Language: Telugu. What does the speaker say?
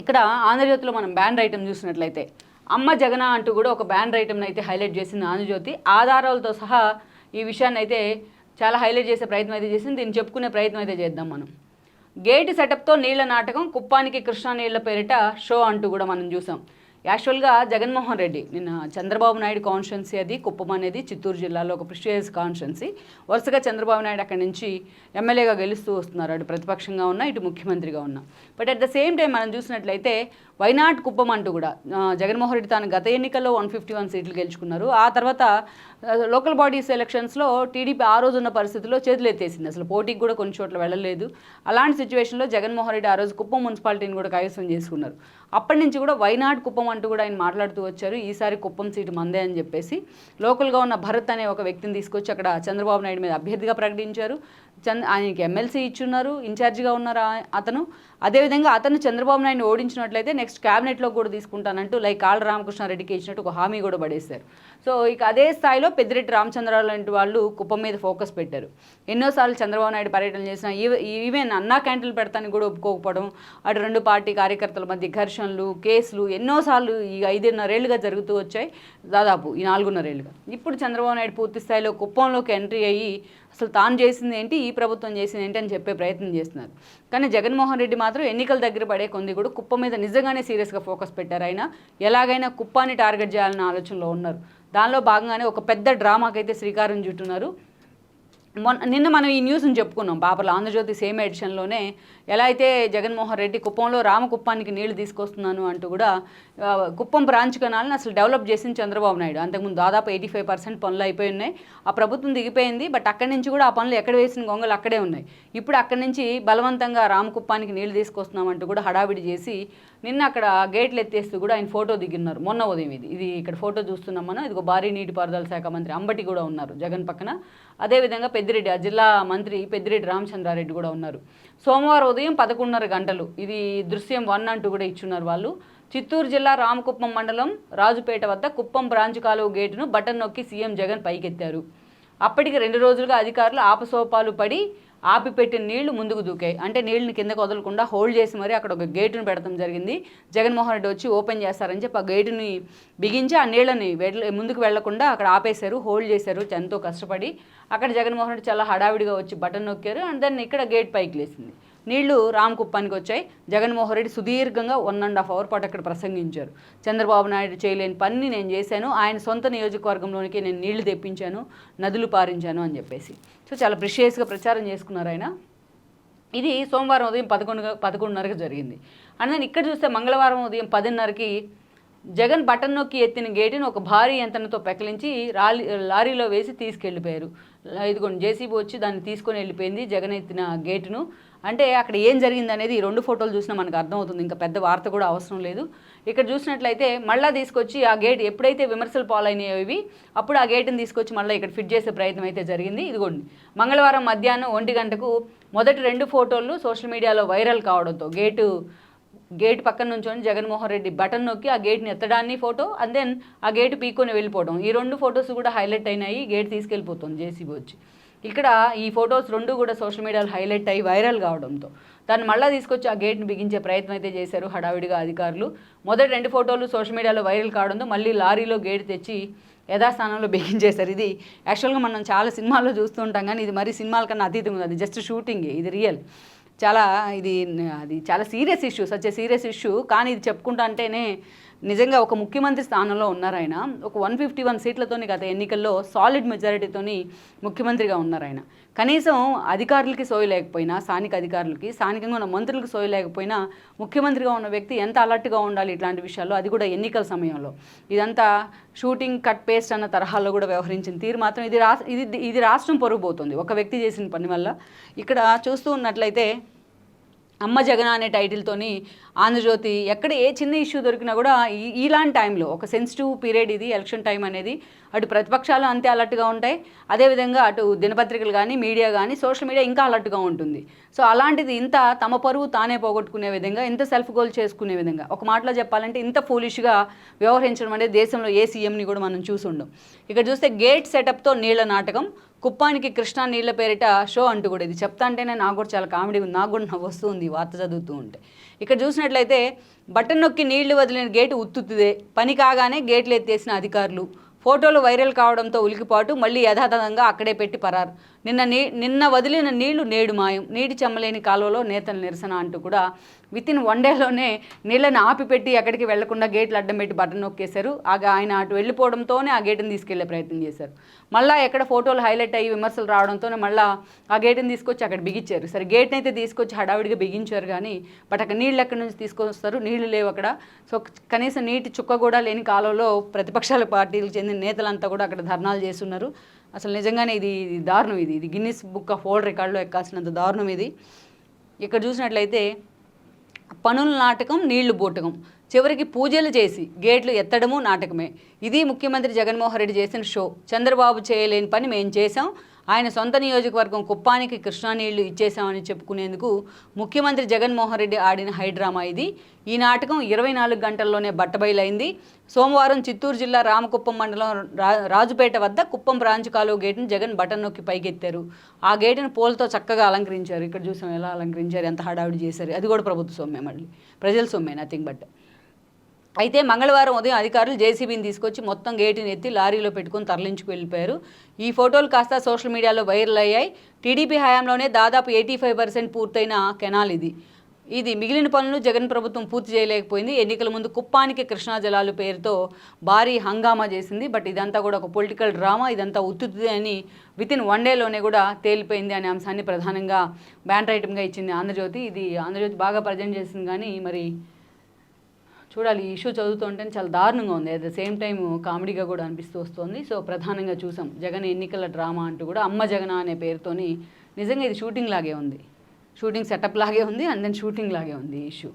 ఇక్కడ ఆంధ్రజ్యోతిలో మనం బ్యాండ్ ఐటమ్ చూసినట్లయితే అమ్మ జగన అంటూ కూడా ఒక బ్యాండ్ ఐటమ్ని అయితే హైలైట్ చేసింది ఆంధ్రజ్యోతి. ఆధారాలతో సహా ఈ విషయాన్ని అయితే చాలా హైలైట్ చేసే ప్రయత్నం అయితే చేసింది. దీన్ని చెప్పుకునే ప్రయత్నం అయితే చేద్దాం మనం. గేటు సెటప్తో నీళ్ళ నాటకం కుప్పానికి కృష్ణా నీళ్ళ పేరిట షో అంటూ కూడా మనం చూసాం. యాక్చువల్గా జగన్మోహన్ రెడ్డి నిన్న చంద్రబాబు నాయుడు కాన్స్టిట్యున్సీ అది కుప్పం అనేది చిత్తూరు జిల్లాలో ఒక ప్రిస్టియస్ కాన్స్టిట్యున్సీ. వరుసగా చంద్రబాబు నాయుడు అక్కడి నుంచి ఎమ్మెల్యేగా గెలుస్తూ వస్తున్నారు. అటు ప్రతిపక్షంగా ఉన్నా ఇటు ముఖ్యమంత్రిగా ఉన్నా. But at the same time మనం చూసినట్లయితే వైనాట్ కుప్పం అంటూ కూడా జగన్మోహన్ రెడ్డి తాను గత ఎన్నికల్లో వన్ ఫిఫ్టీ వన్ సీట్లు గెలుచుకున్నారు. ఆ తర్వాత లోకల్ బాడీస్ ఎలక్షన్స్లో టీడీపీ ఆ రోజు ఉన్న పరిస్థితిలో చేతులు ఎత్తేసింది అసలు పోటీకి కూడా కొన్ని చోట్ల వెళ్ళలేదు. అలాంటి సిచ్యువేషన్లో జగన్మోహన్ రెడ్డి ఆ రోజు కుప్పం మున్సిపాలిటీని కూడా కైవసం చేసుకున్నారు. అప్పటి నుంచి కూడా వైనాడ్ కుప్పం అంటూ కూడా ఆయన మాట్లాడుతూ వచ్చారు ఈసారి కుప్పం సీటు మందే అని చెప్పేసి. లోకల్గా ఉన్న భరత్ అనే ఒక వ్యక్తిని తీసుకొచ్చి అక్కడ చంద్రబాబు నాయుడు మీద అభ్యర్థిగా ప్రకటించారు. చంద్ ఆయనకి ఎమ్మెల్సీ ఇచ్చున్నారు ఇన్ఛార్జిగా ఉన్నారు అతను. అదేవిధంగా అతను చంద్రబాబు నాయుడు ఓడించినట్లయితే నెక్స్ట్ క్యాబినెట్లో కూడా తీసుకుంటానంటూ లైక్ ఆళ్ళ రామకృష్ణారెడ్డికి ఇచ్చినట్టు ఒక హామీ కూడా పడేశారు. సో ఇక అదే స్థాయిలో పెద్దిరెడ్డి రామచంద్రరావు లాంటి వాళ్ళు కుప్పం మీద ఫోకస్ పెట్టారు. ఎన్నోసార్లు చంద్రబాబు నాయుడు పర్యటన చేసిన ఈవెన్ అన్నా క్యాంటీన్లు పెడతానికి కూడా ఒప్పుకోకపోవడం అటు రెండు పార్టీ కార్యకర్తల మధ్య ఘర్షణలు కేసులు ఎన్నోసార్లు ఈ ఐదున్నరేళ్ళుగా జరుగుతూ వచ్చాయి. దాదాపు ఈ నాలుగున్నరేళ్ళుగా. ఇప్పుడు చంద్రబాబు నాయుడు పూర్తి స్థాయిలో కుప్పంలోకి ఎంట్రీ అయ్యి అసలు తాను చేసింది ఏంటి ఈ ప్రభుత్వం చేసింది ఏంటి అని చెప్పే ప్రయత్నం చేస్తున్నారు. కానీ జగన్మోహన్ రెడ్డి మాత్రం ఎన్నికల దగ్గర పడే కొంది కూడా కుప్ప మీద నిజంగానే సీరియస్గా ఫోకస్ పెట్టారు. ఆయన ఎలాగైనా కుప్పాన్ని టార్గెట్ చేయాలన్న ఆలోచనలో ఉన్నారు. దానిలో భాగంగానే ఒక పెద్ద డ్రామాకైతే శ్రీకారం చుట్టున్నారు. మొన్న నిన్న మనం ఈ న్యూస్ని చెప్పుకున్నాం పాపల ఆంధ్రజ్యోతి సేమ్ ఎడిషన్లోనే ఎలా అయితే జగన్మోహన్ రెడ్డి కుప్పంలో రామకుప్పానికి నీళ్ళు తీసుకొస్తున్నాను అంటూ కూడా కుప్పం బ్రాంచ్ కెనాల్ని అసలు డెవలప్ చేసింది చంద్రబాబు నాయుడు. అంతకుముందు దాదాపు ఎయిటీ ఫైవ్ పర్సెంట్ పనులు అయిపోయి ఉన్నాయి. ఆ ప్రభుత్వం దిగిపోయింది బట్ అక్కడి నుంచి కూడా ఆ పనులు ఎక్కడ వేసిన గొంగలు అక్కడే ఉన్నాయి. ఇప్పుడు అక్కడి నుంచి బలవంతంగా రామకుప్పానికి నీళ్ళు తీసుకొస్తున్నామంటూ కూడా హడావిడి చేసి నిన్న అక్కడ గేట్లు ఎత్తేస్తూ కూడా ఆయన ఫోటో దిగిన్నారు. మొన్న ఉదయం ఇది. ఇది ఇక్కడ ఫోటో చూస్తున్నాం మనం. ఇదిగో భారీ నీటిపారుదల శాఖ మంత్రి అంబటి కూడా ఉన్నారు జగన్ పక్కన. అదేవిధంగా పెద్దిరెడ్డి ఆ జిల్లా మంత్రి పెద్దిరెడ్డి రామచంద్రారెడ్డి కూడా ఉన్నారు. సోమవారం ఉదయం పదకొండున్నర గంటలు ఇది దృశ్యం వన్ అంటూ కూడా ఇచ్చున్నారు వాళ్ళు. చిత్తూరు జిల్లా రామకుప్పం మండలం రాజుపేట వద్ద కుప్పం బ్రాంచ్ కాలువ గేటును బటన్ నొక్కి సీఎం జగన్ పైకెత్తారు. అప్పటికి రెండు రోజులుగా అధికారులు ఆపసోపాలు పడి ఆపిపెట్టిన నీళ్ళు ముందుకు దూకాయి. అంటే నీళ్ళని కిందకు వదలకుండా హోల్డ్ చేసి మరి అక్కడ ఒక గేటును పెడతాం జరిగింది. జగన్మోహన్ రెడ్డి వచ్చి ఓపెన్ చేస్తారని చెప్పి ఆ గేటుని బిగించి ఆ నీళ్ళని ముందుకు వెళ్ళకుండా అక్కడ ఆపేశారు హోల్డ్ చేశారు ఎంతో కష్టపడి. అక్కడ జగన్మోహన్ రెడ్డి చాలా హడావిడిగా వచ్చి బటన్ నొక్కారు. అండ్ దాన్ని ఇక్కడ గేట్ పైకి లేసింది నీళ్ళు రామకుప్పానికి వచ్చాయి జగన్మోహన్ రెడ్డి సుదీర్ఘంగా వన్ అండ్ హాఫ్ అవర్ పాటు అక్కడ ప్రసంగించారు. చంద్రబాబు నాయుడు చేయలేని పని నేను చేశాను. ఆయన సొంత నియోజకవర్గంలోనికి నేను నీళ్ళు తెప్పించాను నదులు పారించాను అని చెప్పేసి. సో చాలా ప్రిషియస్గా ప్రచారం చేసుకున్నారు ఆయన. ఇది సోమవారం ఉదయం పదకొండు పదకొండున్నరకు జరిగింది. అండ్ then ఇక్కడ చూస్తే మంగళవారం ఉదయం పదిన్నరకి జగన్ బటన్ నొక్కి ఎత్తిన గేటును ఒక భారీ యంత్రంతో పెకలించి రాలి లారీలో వేసి తీసుకెళ్ళిపోయారు. ఇదిగోండి జేసీబీ వచ్చి దాన్ని తీసుకొని వెళ్ళిపోయింది జగన్ ఎత్తిన గేటును. అంటే అక్కడ ఏం జరిగింది అనేది ఈ రెండు ఫోటోలు చూసినా మనకు అర్థమవుతుంది. ఇంకా పెద్ద వార్త కూడా అవసరం లేదు. ఇక్కడ చూసినట్లయితే మళ్ళీ తీసుకొచ్చి ఆ గేట్ ఎప్పుడైతే విమర్శలు పాలైనాయో ఇవి అప్పుడు ఆ గేటుని తీసుకొచ్చి మళ్ళీ ఇక్కడ ఫిట్ చేసే ప్రయత్నం అయితే జరిగింది. ఇదిగోండి మంగళవారం మధ్యాహ్నం ఒంటి గంటకు మొదటి రెండు ఫోటోలు సోషల్ మీడియాలో వైరల్ కావడంతో గేటు గేట్ పక్కన నుంచొని జగన్మోహన్ రెడ్డి బటన్ నొక్కి ఆ గేట్ని ఎత్తడాన్ని ఫోటో అండ్ దెన్ ఆ గేట్ పీక్కొని వెళ్ళిపోవడం. ఈ రెండు ఫొటోస్ కూడా హైలైట్ అయినాయి. గేట్ తీసుకెళ్ళిపోతుంది జేసీబీ వచ్చి. ఇక్కడ ఈ ఫొటోస్ రెండు కూడా సోషల్ మీడియాలో హైలైట్ అయ్యి వైరల్ కావడంతో దాన్ని మళ్ళీ తీసుకొచ్చి ఆ గేట్ని బిగించే ప్రయత్నం అయితే చేశారు హడావిడిగా అధికారులు. మొదటి రెండు ఫోటోలు సోషల్ మీడియాలో వైరల్ కావడంతో మళ్ళీ లారీలో గేట్ తెచ్చి యథాస్థానంలో బిగించేశారు. ఇది యాక్చువల్గా మనం చాలా సినిమాల్లో చూస్తూ ఉంటాం కానీ ఇది మరి సినిమాల కన్నా అతీతంగా ఉంది అది జస్ట్ షూటింగ్ ఇది రియల్. చాలా ఇది అది చాలా serious issue such serious issue. కానీ ఇది చెప్పుకుంటా అంటేనే నిజంగా ఒక ముఖ్యమంత్రి స్థానంలో ఉన్నారు ఆయన ఒక వన్ ఫిఫ్టీ వన్ సీట్లతోని గత ఎన్నికల్లో సాలిడ్ మెజారిటీతోని ముఖ్యమంత్రిగా ఉన్నారు ఆయన కనీసం అధికారులకి సోయి లేకపోయినా స్థానిక అధికారులకి స్థానికంగా ఉన్న మంత్రులకు సోయి లేకపోయినా ముఖ్యమంత్రిగా ఉన్న వ్యక్తి ఎంత అలర్ట్గా ఉండాలి ఇట్లాంటి విషయాల్లో? అది కూడా ఎన్నికల సమయంలో. ఇదంతా షూటింగ్ కట్ పేస్ట్ అన్న తరహాలో కూడా వ్యవహరించిన తీరు మాత్రం ఇది రా ఇది ఇది రాష్ట్రం పొరుగుపోతుంది ఒక వ్యక్తి చేసిన పని వల్ల. ఇక్కడ చూస్తూ ఉన్నట్లయితే అమ్మ జగన్ అనే టైటిల్తోని ఆంధ్రజ్యోతి ఎక్కడ ఏ చిన్న ఇష్యూ దొరికినా కూడా ఇలాంటి టైంలో ఒక సెన్సిటివ్ పీరియడ్ ఇది ఎలక్షన్ టైం అనేది అటు ప్రతిపక్షాలు అంతే అలర్ట్గా ఉంటాయి. అదేవిధంగా అటు దినపత్రికలు కానీ మీడియా కానీ సోషల్ మీడియా ఇంకా అలర్ట్గా ఉంటుంది. సో అలాంటిది ఇంత తమ పరువు తానే పోగొట్టుకునే విధంగా ఇంత సెల్ఫ్ గోల్ చేసుకునే విధంగా ఒక మాటలో చెప్పాలంటే ఇంత ఫూలిష్గా వ్యవహరించడం అనేది దేశంలో ఏ సీఎంని కూడా మనం చూసుండం. ఇక్కడ చూస్తే గేట్ సెటప్తో నీళ్ళ నాటకం కుప్పానికి కృష్ణా నీళ్ళ పేరిట షో అంటూ కూడా ఇది. చెప్తా అంటేనే నాకు కూడా చాలా కామెడీ ఉంది. నాకు కూడా నవ్వు వస్తుంది వార్త చదువుతూ ఉంటే. ఇక్కడ చూసినట్లయితే బటన్ నొక్కి నీళ్ళు వదిలిన గేటు ఉత్తుతుదే పని కాగానే గేట్లు ఎత్తేసిన అధికారులు ఫోటోలు వైరల్ కావడంతో ఉలికిపాటు మళ్ళీ యథాతథంగా అక్కడే పెట్టి పరారు. నిన్న నీ నిన్న వదిలిన నీళ్ళు నేడు మాయం. నీటి చెమ్మలేని కాలువలో నేతల నిరసన అంటూ కూడా విత్ ఇన్ వన్ డేలోనే నీళ్ళని ఆపిపెట్టి ఎక్కడికి వెళ్ళకుండా గేట్లు అడ్డం పెట్టి బటన్ నొక్కేశారు. ఆగా ఆయన అటు వెళ్ళిపోవడంతోనే ఆ గేటుని తీసుకెళ్ళే ప్రయత్నం చేశారు. మళ్ళీ ఎక్కడ ఫోటోలు హైలైట్ అయ్యి విమర్శలు రావడంతోనే మళ్ళీ ఆ గేటుని తీసుకొచ్చి అక్కడ బిగించారు. సరే గేట్ని అయితే తీసుకొచ్చి హడావిడిగా బిగించారు కానీ బట్ అక్కడ నీళ్ళు ఎక్కడి నుంచి తీసుకొస్తారు? నీళ్ళు లేవు అక్కడ. సో కనీసం నీటి చుక్క కూడా లేని కాలంలో ప్రతిపక్షాల పార్టీలకు చెందిన నేతలంతా కూడా అక్కడ ధర్నాలు చేస్తున్నారు. అసలు నిజంగానే ఇది దారుణం ఇది. ఇది గిన్నిస్ బుక్ ఆఫ్ వరల్డ్ రికార్డులో ఎక్కాల్సినంత దారుణం ఇది. ఇక్కడ చూసినట్లయితే పనుల నాటకం నీళ్ళు బూటకం. చివరికి పూజలు చేసి గేట్లు ఎత్తడము నాటకమే. ఇది ముఖ్యమంత్రి జగన్మోహన్ రెడ్డి చేసిన షో. చంద్రబాబు చేయలేని పని మేము చేశాం. ఆయన సొంత నియోజకవర్గం కుప్పానికి కృష్ణా నీళ్ళు ఇచ్చేశామని చెప్పుకునేందుకు ముఖ్యమంత్రి జగన్మోహన్ రెడ్డి ఆడిన హైడ్రామా ఇది. ఈ నాటకం ఇరవై నాలుగు గంటల్లోనే బట్టబయలైంది. సోమవారం చిత్తూరు జిల్లా రామకుప్పం మండలం రా రాజుపేట వద్ద కుప్పం బ్రాంచ్ కాలువ గేటును జగన్ బటన్ నొక్కి పైకెత్తారు. ఆ గేటును పూలతో చక్కగా అలంకరించారు. ఇక్కడ చూసాం ఎలా అలంకరించారు ఎంత హడావిడి చేశారు. అది కూడా ప్రభుత్వ సొమ్మే మళ్ళీ. ప్రజల సొమ్మే నథింగ్ బట్ అయితే మంగళవారం ఉదయం అధికారులు జేసీబీని తీసుకొచ్చి మొత్తం గేటుని ఎత్తి లారీలో పెట్టుకొని తరలించుకు వెళ్ళిపోయారు. ఈ ఫోటోలు కాస్త సోషల్ మీడియాలో వైరల్ అయ్యాయి. టీడీపీ హయాంలోనే దాదాపు ఎయిటీ ఫైవ్ పర్సెంట్ పూర్తయిన కెనాల్ ఇది. ఇది మిగిలిన పనులు జగన్ ప్రభుత్వం పూర్తి చేయలేకపోయింది. ఎన్నికల ముందు కుప్పానికి కృష్ణా జలాలు పేరుతో భారీ హంగామా చేసింది. బట్ ఇదంతా కూడా ఒక పొలిటికల్ డ్రామా. ఇదంతా ఉత్తుతుంది అని విత్ ఇన్ వన్ డేలోనే కూడా తేలిపోయింది అనే అంశాన్ని ప్రధానంగా బ్యాండ్ ఐటమ్గా ఇచ్చింది ఆంధ్రజ్యోతి. ఇది ఆంధ్రజ్యోతి బాగా ప్రజెంట్ చేసింది కానీ మరి చూడాలి ఈ ఇష్యూ చదువుతుంటే చాలా దారుణంగా ఉంది. అట్ ద సేమ్ టైం కామెడీగా కూడా అనిపిస్తూ వస్తుంది. సో ప్రధానంగా చూసాం జగన్ ఎన్నికల డ్రామా అంటూ కూడా అమ్మ జగన అనే పేరుతోని నిజంగా ఇది షూటింగ్ లాగే ఉంది. షూటింగ్ సెటప్ లాగే ఉంది అండ్ దెన్ షూటింగ్ లాగే ఉంది ఈ ఇష్యూ.